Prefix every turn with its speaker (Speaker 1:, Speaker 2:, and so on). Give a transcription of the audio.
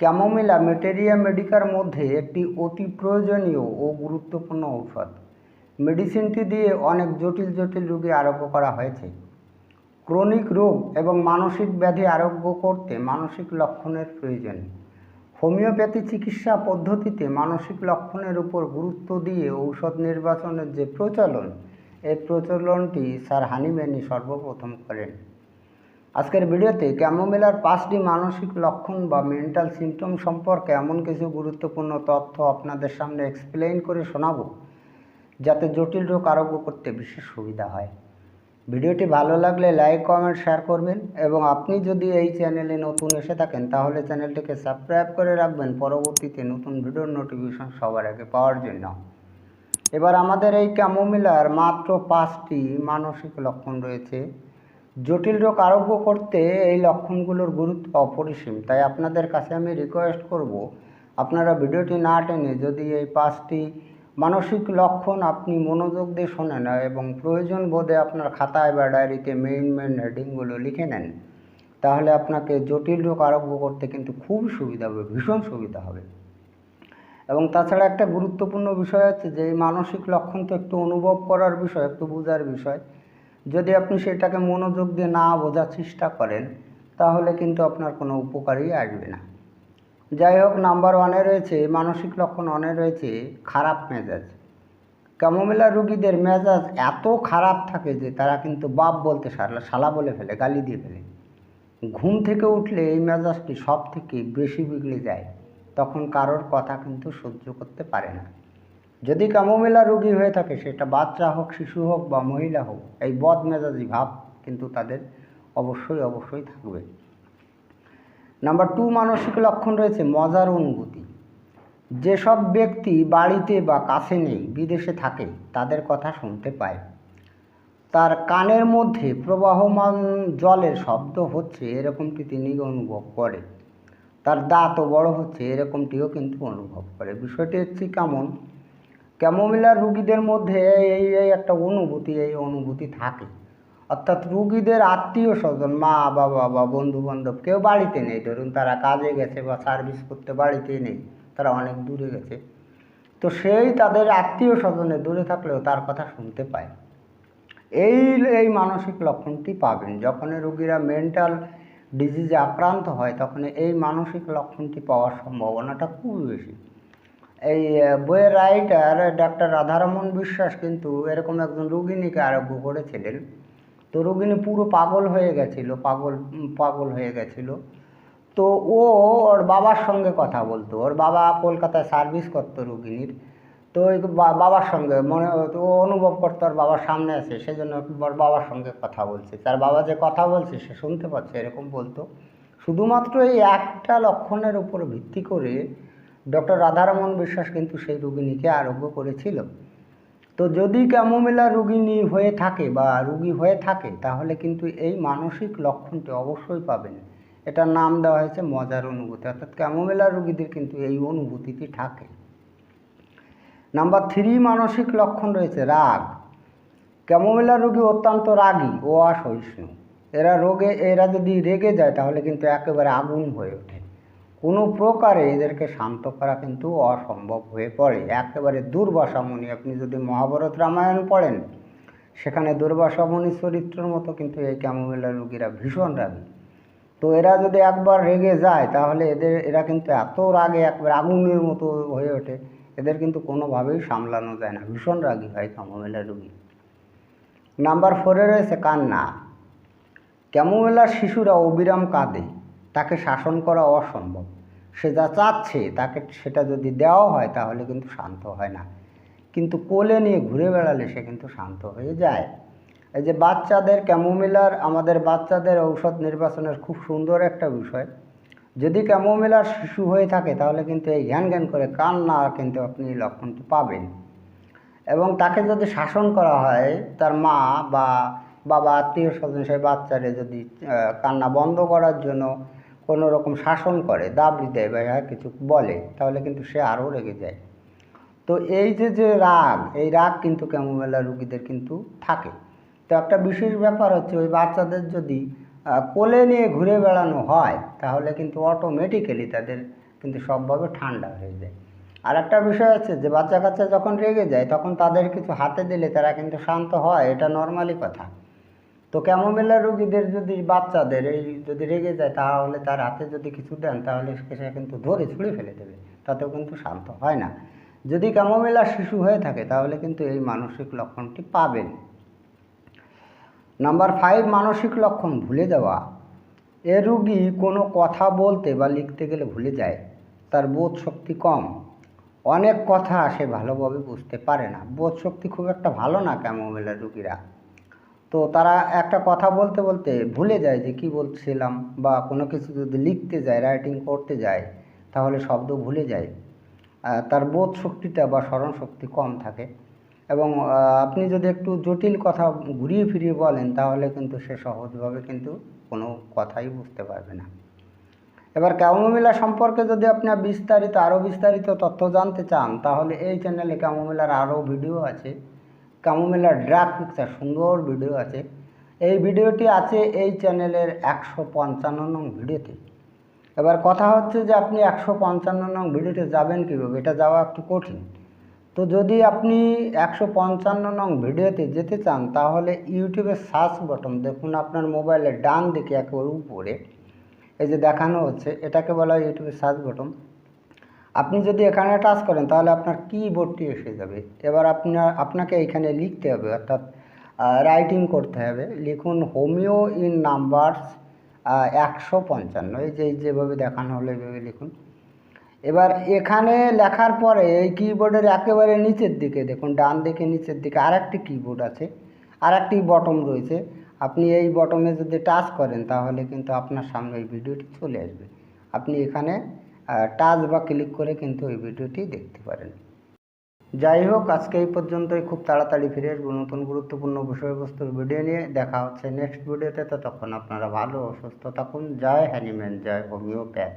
Speaker 1: Chamomilla materia Medicare মধ্যে একটি অতি প্রয়োজনীয় ও গুরুত্বপূর্ণ ঔষধ। মেডিসিনটি দিয়ে অনেক জটিল জটিল রোগী আরোগ্য করা হয়েছে। ক্রনিক রোগ এবং মানসিক ব্যাধি আরোগ্য করতে মানসিক লক্ষণের প্রয়োজন। হোমিওপ্যাথি চিকিৎসা পদ্ধতিতে মানসিক লক্ষণের উপর গুরুত্ব দিয়ে ঔষধ নির্বাচনের যে প্রচলন এই প্রচলনটি স্যার হানিম্যানি সর্বপ্রথম করেন। আজকের ভিডিওতে ক্যামোমিলার পাঁচটি মানসিক লক্ষণ বা মেন্টাল সিমটম সম্পর্কে এমন কিছু গুরুত্বপূর্ণ তথ্য আপনাদের সামনে এক্সপ্লেইন করে শোনাবো, যাতে জটিল রোগ আরোগ্য করতে বিশেষ সুবিধা হয়। ভিডিওটি ভালো লাগলে লাইক কমেন্ট শেয়ার করবেন এবং আপনি যদি এই চ্যানেলে নতুন এসে থাকেন, তাহলে চ্যানেলটিকে সাবস্ক্রাইব করে রাখবেন পরবর্তীতে নতুন ভিডিওর নোটিফিকেশন সবার আগে পাওয়ার জন্য। এবার আমাদের এই ক্যামোমিলার মাত্র পাঁচটি মানসিক লক্ষণ রয়েছে। জটিল রোগ আরোগ্য করতে এই লক্ষণগুলোর গুরুত্ব অপরিসীম। তাই আপনাদের কাছে আমি রিকোয়েস্ট করব, আপনারা ভিডিওটি না টেনে যদি এই পাঁচটি মানসিক লক্ষণ আপনি মনোযোগ দিয়ে শোনেন এবং প্রয়োজন বোধে আপনার খাতায় বা ডায়েরিতে মেইন মেইন হেডিংগুলো লিখে নেন, তাহলে আপনাকে জটিল রোগ আরোগ্য করতে কিন্তু খুব সুবিধা হবে, ভীষণ সুবিধা হবে। এবং তাছাড়া একটা গুরুত্বপূর্ণ বিষয় হচ্ছে যে এই মানসিক লক্ষণ তো একটু অনুভব করার বিষয়, একটু বোঝার বিষয়। যদি আপনি সেটাকে মনোযোগ দিয়ে না বোঝার চেষ্টা করেন, তাহলে কিন্তু আপনার কোনো উপকারই আসবে না। যাই হোক, নাম্বার ওয়ানে রয়েছে, মানসিক লক্ষণ ওয়ানে রয়েছে, খারাপ মেজাজ। ক্যামোমেলা রুগীদের মেজাজ এত খারাপ থাকে যে তারা কিন্তু বাপ বলতে সারলা শালা বলে ফেলে, গালি দিয়ে ফেলে। ঘুম থেকে উঠলে এই মেজাজটি সব থেকে বেশি বিগড়ে যায়। তখন কারোর কথা কিন্তু সহ্য করতে পারে না। যদি কামোমেলা রোগী হয়ে থাকে, সেটা বাচ্চা হোক, শিশু হোক বা মহিলা হোক, এই বদ মেজাজি ভাব কিন্তু তাদের অবশ্যই অবশ্যই থাকবে। নাম্বার টু, মানসিক লক্ষণ রয়েছে মজার অনুভূতি। যেসব ব্যক্তি বাড়িতে বা কাছে নেই, বিদেশে থাকে, তাদের কথা শুনতে পায়। তার কানের মধ্যে প্রবাহমান জলের শব্দ হচ্ছে, এরকমটি তিনি অনুভব করে। তার দাঁতও বড় হচ্ছে, এরকমটিও কিন্তু অনুভব করে। বিষয়টি হচ্ছে কেমন? ক্যামোমিলার রুগীদের মধ্যে এই এই একটা অনুভূতি, এই অনুভূতি থাকে। অর্থাৎ রুগীদের আত্মীয় স্বজন, মা, বাবা বা বন্ধু বান্ধব কেউ বাড়িতে নেই, ধরুন তারা কাজে গেছে বা সার্ভিস করতে বাড়িতে নেই, তারা অনেক দূরে গেছে। তো সেই তাদের আত্মীয় স্বজনে দূরে থাকলেও তার কথা শুনতে পায়। এই এই মানসিক লক্ষণটি পাবেন। যখন রুগীরা মেন্টাল ডিজিজে আক্রান্ত হয় তখন এই মানসিক লক্ষণটি পাওয়ার সম্ভাবনাটা খুবই বেশি। এই বইয়ের রাইটার ডাক্তার রাধারমন বিশ্বাস কিন্তু এরকম একজন রোগিণীকে আরোগ্য করেছিলেন। তো রোগিণী পুরো পাগল হয়ে গেছিল, পাগল পাগল হয়ে গেছিল। তো ও ওর বাবার সঙ্গে কথা বলতো, ওর বাবা কলকাতায় সার্ভিস করতো রোগিণীর। তো ওই বাবার সঙ্গে মনে, ও অনুভব করতো ওর বাবার সামনে আছে সেজন্য ওর বাবার সঙ্গে কথা বলছে। তার বাবা যে কথা বলছে, সে শুনতে পাচ্ছে, এরকম বলতো। শুধুমাত্র এই একটা লক্ষণের উপর ভিত্তি করে ডক্টর রাধারমন বিশ্বাস কিন্তু সেই রোগিণীকে আরোগ্য করেছিল। তো যদি ক্যামোমিলা রুগিনী হয়ে থাকে বা রুগী হয়ে থাকে, তাহলে কিন্তু এই মানসিক লক্ষণটি অবশ্যই পাবেন। এটার নাম দেওয়া হয়েছে মজার অনুভূতি। অর্থাৎ ক্যামোমিলা রুগীদের কিন্তু এই অনুভূতিটি থাকে। নাম্বার থ্রি মানসিক লক্ষণ রয়েছে রাগ। ক্যামোমিলা রোগী অত্যন্ত রাগী ও অসহিষ্ণু। এরা রোগে, এরা যদি রেগে যায়, তাহলে কিন্তু একেবারে আগুন হয়ে ওঠে। কোনো প্রকারে এদেরকে শান্ত করা কিন্তু অসম্ভব হয়ে পড়ে। একেবারে দুর্বাসামণি। আপনি যদি মহাভারত রামায়ণ পড়েন, সেখানে দুর্বাসামণি চরিত্রের মতো কিন্তু এই ক্যামোমিলা রোগীরা ভীষণ রাগী। তো এরা যদি একবার রেগে যায়, তাহলে এদের, এরা কিন্তু এত রাগে, একবার আগুনের মতো হয়ে ওঠে। এদের কিন্তু কোনোভাবেই সামলানো যায় না। ভীষণ রাগী হয় ক্যামোমিলা রোগী। নাম্বার ফোরে রয়েছে কান্না। ক্যামোমেলার শিশুরা অবিরাম কাঁদে। তাকে শাসন করা অসম্ভব। সে যা চাচ্ছে, তাকে সেটা যদি দেওয়া হয়, তাহলে কিন্তু শান্ত হয় না। কিন্তু কোলে নিয়ে ঘুরে বেড়ালে সে কিন্তু শান্ত হয়ে যায়। এই যে বাচ্চাদের ক্যামোমিলার আমাদের বাচ্চাদের ঔষধ নির্বাচনের খুব সুন্দর একটা বিষয়। যদি ক্যামোমিলার শিশু হয়ে থাকে, তাহলে কিন্তু এই জ্ঞান জ্ঞান করে কান্না কিন্তু আপনি লক্ষণটি পাবেন। এবং তাকে যদি শাসন করা হয়, তার মা বা বাবা আত্মীয় স্বজন সেই বাচ্চারে যদি কান্না বন্ধ করার জন্য কোনো রকম শাসন করে দাবি দেয় বা কিছু বলে, তাহলে কিন্তু সে আরও রেগে যায়। তো এই যে যে রাগ, এই রাগ কিন্তু ক্যামোমেলা রুগীদের কিন্তু থাকে। তো একটা বিশেষ ব্যাপার হচ্ছে, ওই বাচ্চাদের যদি কোলে নিয়ে ঘুরে বেড়ানো হয়, তাহলে কিন্তু অটোমেটিক্যালি তাদের কিন্তু সবভাবে ঠান্ডা হয়ে যায়। আর একটা বিষয় আছে যে, বাচ্চা কাচ্চা যখন রেগে যায়, তখন তাদের কিছু হাতে দিলে তারা কিন্তু শান্ত হয়, এটা নর্মালি কথা। তো ক্যামোমেলা রুগীদের যদি বাচ্চাদের এই যদি রেগে যায়, তাহলে তার হাতে যদি কিছু দেন, তাহলে সে কিন্তু ধরে ছুঁড়ে ফেলে দেবে। তাতেও কিন্তু শান্ত হয় না। যদি ক্যামোমেলা শিশু হয়ে থাকে, তাহলে কিন্তু এই মানসিক লক্ষণটি পাবেন। নাম্বার ফাইভ মানসিক লক্ষণ ভুলে যাওয়া। এ রুগী কোনো কথা বলতে বা লিখতে গেলে ভুলে যায়। তার বোধ শক্তি কম। অনেক কথা সে ভালোভাবে বুঝতে পারে না। বোধ শক্তি খুব একটা ভালো না ক্যামোমেলা রুগীরা। তো তারা একটা কথা বলতে বলতে ভুলে যায় যে কি বলছিলাম বা কোনো কিছু যদি লিখতে যায় রাইটিং করতে যায়, তাহলে শব্দ ভুলে যায়। তার বোধ শক্তিটা বা স্মরণ শক্তি কম থাকে। এবং আপনি যদি একটু জটিল কথা ঘুরিয়ে ফিরিয়ে বলেন, তাহলে কিন্তু সে সহজভাবে কিন্তু কোনো কথাই বুঝতে পারবে না। এবার ক্যামোমিলা সম্পর্কে যদি আপনার বিস্তারিত, আরও বিস্তারিত তথ্য জানতে চান, তাহলে এই চ্যানেলে ক্যামোমিলার আরও ভিডিও আছে। ক্যামোমিলার ড্রাগ পিকচার সুন্দর ভিডিও আছে। এই ভিডিওটি আছে এই চ্যানেলের একশো পঞ্চান্ন নং ভিডিওতে। এবার কথা হচ্ছে যে আপনি একশো পঞ্চান্ন নং ভিডিওতে যাবেন কীভাবে? এটা যাওয়া একটু কঠিন। তো যদি আপনি একশো পঞ্চান্ন নং ভিডিওতে যেতে চান, তাহলে ইউটিউবের সার্চ বটন দেখুন আপনার মোবাইলের ডান দিকে একেবারে উপরে, এই যে দেখানো হচ্ছে, এটাকে বলা হয় ইউটিউবের সার্চ বটন আপনি যদি এখানে টাচ করেন, তাহলে আপনার কিবোর্ডটি এসে যাবে। এবার আপনার, আপনাকে এখানে লিখতে হবে, অর্থাৎ রাইটিং করতে হবে। লিখুন হোমিও ইন নাম্বারস একশো পঞ্চান্ন। এই যে যেভাবে দেখানো হলো, এইভাবে লিখুন। এবার এখানে লেখার পরে এই কিবোর্ডের একেবারে নিচের দিকে, দেখুন, ডান দিকে, নিচের দিকে আরেকটি কিবোর্ড আছে, আরেকটি বটম রয়েছে। আপনি এই বটমে যদি টাচ করেন, তাহলে কিন্তু আপনার সামনে এই ভিডিওটি চলে আসবে। আপনি এখানে টাচ বা ক্লিক করে কিন্তু এই ভিডিওটি দেখতে পারেন। যাই হোক, আজকে এই পর্যন্তই। খুব তাড়াতাড়ি ফিরে আসব নতুন গুরুত্বপূর্ণ বিষয়বস্তুর ভিডিও নিয়ে। দেখা হচ্ছে নেক্সট ভিডিওতে তো। তখন আপনারা ভালো সুস্থ থাকুন। জয় হ্যানিম্যান, জয় হোমিওপ্যাথ।